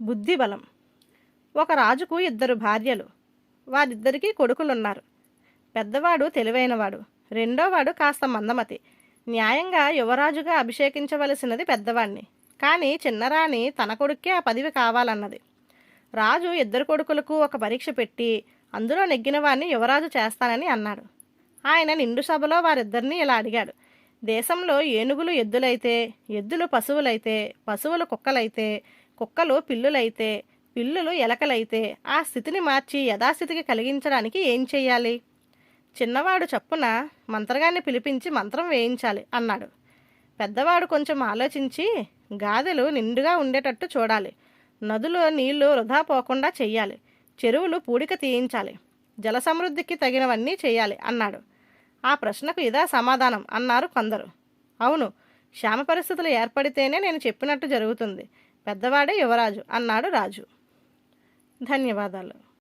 బుద్ధిబలం. ఒక రాజుకు ఇద్దరు భార్యలు. వారిద్దరికీ కొడుకులున్నారు. పెద్దవాడు తెలివైనవాడు. రెండోవాడు కాస్త మందమతి. న్యాయంగా యువరాజుగా అభిషేకించవలసినది పెద్దవాణ్ణి. కానీ చిన్నరాణి తన కొడుక్కే ఆ పదవి కావాలన్నది. రాజు ఇద్దరు కొడుకులకు ఒక పరీక్ష పెట్టి అందులో నెగ్గిన వారిని యువరాజు చేస్తానని అన్నాడు. ఆయన నిండు సభలో వారిద్దరిని ఇలా అడిగాడు. దేశంలో ఏనుగులు ఎద్దులైతే ఎద్దులు పశువులైతే పశువులు కుక్కలైతే కుక్కలు పిల్లులైతే పిల్లులు ఎలకలైతే ఆ స్థితిని మార్చి యథాస్థితికి కలిగించడానికి ఏం చేయాలి చిన్నవాడు చప్పున మంత్రగాన్ని పిలిపించి మంత్రం వేయించాలి అన్నాడు. పెద్దవాడు కొంచెం ఆలోచించి గాదెలు నిండుగా ఉండేటట్టు చూడాలి. నదులు నీళ్ళు వృధా పోకుండా చెయ్యాలి. చెరువులు పూడిక తీయించాలి. జల సమృద్ధికి తగినవన్నీ చేయాలి అన్నాడు. ఆ ప్రశ్నకు ఇదా సమాధానం అన్నారు కొందరు. అవును క్షామ పరిస్థితులు ఏర్పడితేనే నేను చెప్పినట్టు జరుగుతుంది. పెద్దవాడే యువరాజు అన్నాడు రాజు. ధన్యవాదాలు.